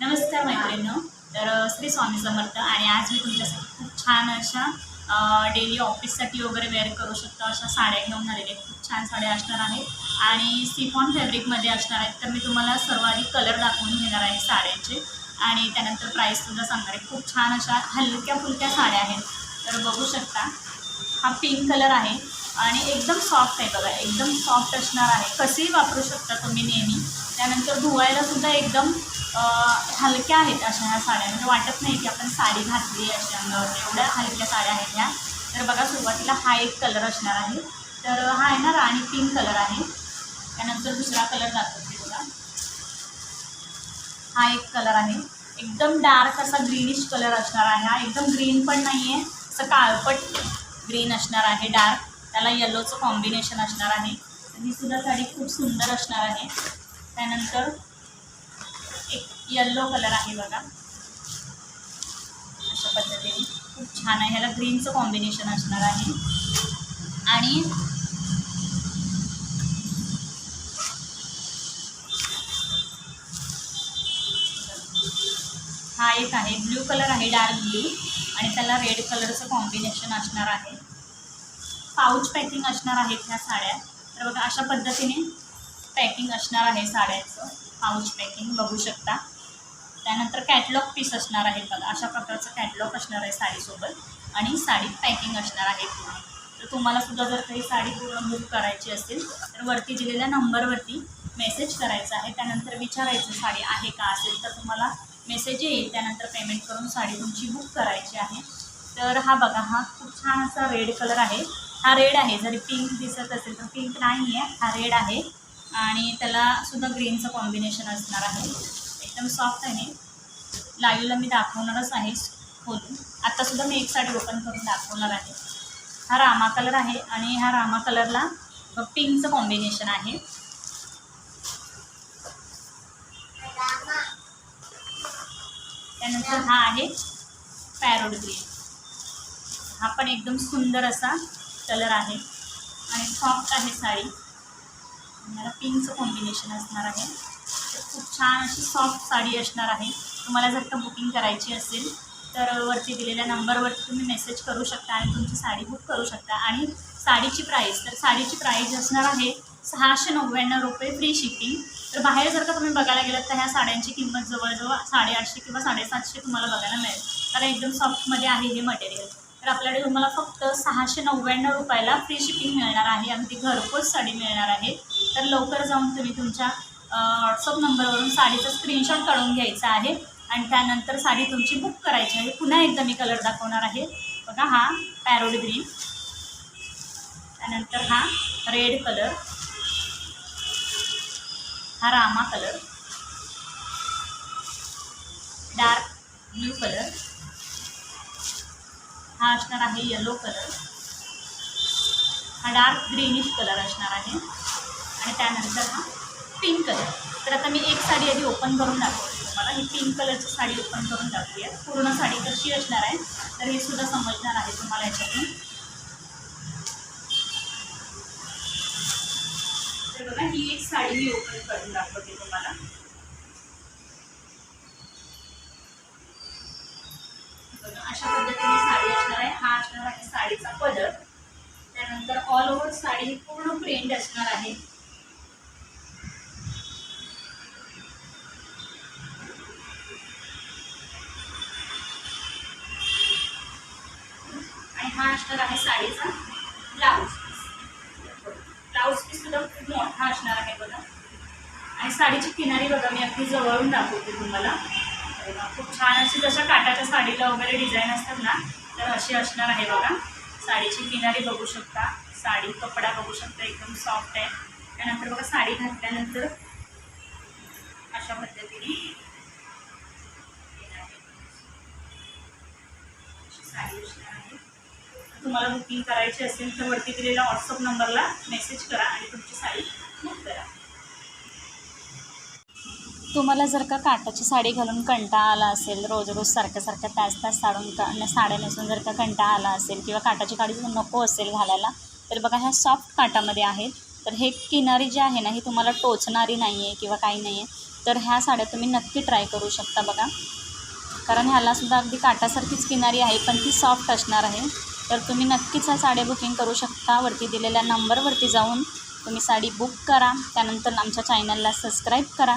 नमस्कार मैत्रिणीनं. तर श्री स्वामी समर्थ आणि आज मी तुमच्यासाठी खूप छान अशा डेली ऑफिससाठी वगैरे वेअर करू शकतो. अशा साड्या घेऊन आलेले. आहेत. खूप छान साड्या असणार आहेत. आणि सिफॉन फॅब्रिकमध्ये असणार आहेत. तर मी तुम्हाला सर्वाधिक कलर दाखवून घेणार आहे साड्यांचे. आणि त्यानंतर प्राईससुद्धा सांगणार आहे. खूप छान अशा हलक्या फुलक्या साड्या आहेत. तर बघू शकता हा पिंक कलर आहे. आणि एकदम सॉफ्ट आहे बघा. एकदम सॉफ्ट असणार आहे. कसेही वापरू शकता तुम्ही नेहमी. त्यानंतर धुवायला सुद्धा एकदम हलक्या आहेत अशा ह्या साड्या. म्हणजे वाटत नाही की आपण साडी घातली आहे अशा अंगावरती एवढ्या हलक्या साड्या आहेत ह्या. तर बघा सुरुवातीला हा एक कलर असणार आहे. तर हा आहे ना राणी पिंक कलर आहे. त्यानंतर दुसरा कलर दाखवते बघा. हा एक कलर आहे. एकदम डार्क असा ग्रीनिश कलर असणार आहे हा. एकदम ग्रीन पण नाही आहे असं काळपट ग्रीन असणार आहे डार्क. त्याला येलोचं कॉम्बिनेशन असणार आहे. ही सुद्धा साडी खूप सुंदर असणार आहे. त्यानंतर येल्लो कलर आहे बघा. अशा पद्धतीने. खूप छान आहे. ह्याला ग्रीनचं कॉम्बिनेशन असणार आहे. आणि हा एक आहे. ब्ल्यू कलर आहे डार्क ब्ल्यू आणि त्याला रेड कलरचं कॉम्बिनेशन असणार आहे. पाऊच पॅकिंग असणार आहेत ह्या साड्या. तर बघा अशा पद्धतीने पॅकिंग असणार आहे साड्यांचं. पाऊच पॅकिंग बघू शकता. त्यानंतर कॅटलॉग पीस असणार आहे बघा. अशा प्रकारचं कॅटलॉग असणार आहे साडीसोबत आणि साडी पॅकिंग असणार आहे पूर्ण. तर तुम्हाला सुद्धा जर काही साडी पूर्ण बुक करायची असेल तर वरती दिलेल्या नंबरवरती मेसेज करायचा आहे. त्यानंतर विचारायचं साडी आहे का असेल? तर तुम्हाला मेसेज येईल. त्यानंतर पेमेंट करून साडी तुमची बुक करायची आहे. तर हा बघा हा खूप छान असा रेड कलर आहे. हा रेड आहे. जरी पिंक दिसत असेल तर पिंक नाही आहे हा रेड आहे. आणि त्याला सुद्धा ग्रीनचं कॉम्बिनेशन असणार आहे. एकदम सॉफ्ट आहे. लाईव्हला मी दाखवणारच आहे खोलून. आत्तासुद्धा मी एक साडी ओपन करून दाखवणार आहे. हा रामा कलर आहे आणि ह्या रामा कलरला पिंकचं कॉम्बिनेशन आहे. त्यानंतर हा आहे पॅरोड ग्रीन हा पण एकदम सुंदर असा कलर आहे. आणि सॉफ्ट आहे साडी. मला पिंकचं कॉम्बिनेशन असणार आहे. खूप छान अशी सॉफ्ट साडी असणार आहे. तुम्हाला जर का बुकिंग करायची असेल तर वरती दिलेल्या नंबरवरती तुम्ही मेसेज करू शकता आणि तुमची साडी बुक करू शकता. आणि साडीची प्राईस तर साडीची प्राईस असणार आहे सहाशे नव्याण्णव रुपये फ्री शिपिंग तर बाहेर जर का तुम्ही बघायला गेलात तर ह्या साड्यांची किंमत जवळजवळ साडेआठशे किंवा साडेसातशे तुम्हाला बघायला मिळेल. कारण एकदम सॉफ्टमध्ये आहे हे मटेरियल तर आपल्याकडे तुम्हाला फक्त सहाशे नव्याण्णव रुपयाला फ्री शिपिंग मिळणार आहे. आणि ती घरपोच साडी मिळणार आहे. तर लवकर जाऊन तुम्ही तुमच्या व्हॉट्सअप नंबरवरून साडीचा स्क्रीनशॉट काढून घ्यायचा आहे. आणि त्यानंतर साडी तुमची बुक करायची आहे. पुन्हा एकदा मी कलर दाखवणार आहे. बघा हा पॅरोड ग्रीन त्यानंतर हा रेड कलर हा रामा कलर डार्क ब्ल्यू कलर हा असणार आहे येलो कलर हा डार्क ग्रीनिश कलर असणार आहे. आणि त्यानंतर हा पिंक कलर तर आता मी एक साडी आधी ओपन करून दाखवते. तुम्हाला ही पिंक कलरची साडी ओपन करून दाखवूया पूर्ण साडी कशी असणार आहे तर हे सुद्धा समजणार आहे तुम्हाला याच्यातून. तर बघा ही एक साडी मी ओपन करून दाखवते तुम्हाला. अशा पद्धतीने साडी असणार आहे. हा असणार आहे साडीचा पदर त्यानंतर ऑल ओव्हर साडी पूर्ण प्रिंट असणार आहे. आणि हा असणार आहे साडीचा ब्लाऊज ब्लाऊज पीस सुद्धा खूप मोठा असणार आहे बघा. आणि साडीची किनारी बघा मी अगदी जवळून दाखवते तुम्हाला. खूप छान अशी जशा काटाच्या साडीला वगैरे डिझाईन असतात ना तर अशी असणार आहे बघा. साडीची किनारी बघू शकता. साडी कपडा बघू शकता एकदम सॉफ्ट आहे. त्यानंतर बघा साडी घातल्यानंतर अशा पद्धतीने साडी असणार आहे. तुम्हाला बुकिंग करायची असेल तर वरती दिलेल्या व्हॉट्सअप नंबरला मेसेज करा आणि तुमची साडी बुक करा. तुम्हाला जर का काटाची साडी घालून कंटाळा आला असेल रोज रोज सारख्या सारख्या तास तास साडून का साड्या नेसून जर का कंटाळा आला असेल किंवा काटाची काडी जर नको असेल घालायला तर बघा ह्या सॉफ्ट काटामध्ये आहेत. तर हे किनारी जी आहे ना ही तुम्हाला टोचणारी नाही आहे किंवा काही नाही आहे. तर ह्या साड्या तुम्ही नक्की ट्राय करू शकता बघा. कारण ह्यालासुद्धा अगदी काटासारखीच किनारी आहे पण ती सॉफ्ट असणार आहे. तर तुम्ही नक्कीच ह्या साड्या बुकिंग करू शकता. वरती दिलेल्या नंबरवरती जाऊन तुम्ही साडी बुक करा. त्यानंतर आमच्या चॅनलला सबस्क्राईब करा.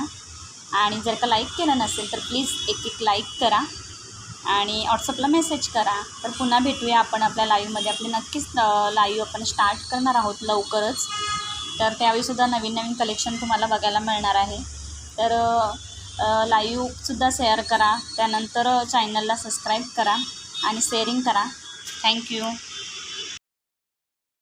आणि जर का लाईक केलं नसेल तर प्लीज एक एक लाईक करा. आणि व्हॉट्सअपला मेसेज करा. तर पुन्हा भेटूया आपण आपल्या लाईव्हमध्ये आपली नक्कीच लाईव्ह आपण स्टार्ट करणार आहोत लवकरच. तर त्यावेळीसुद्धा नवीन नवीन कलेक्शन तुम्हाला बघायला मिळणार आहे. तर लाईव्हसुद्धा शेअर करा. त्यानंतर चॅनलला सबस्क्राईब करा. आणि शेअरिंग करा. थँक्यू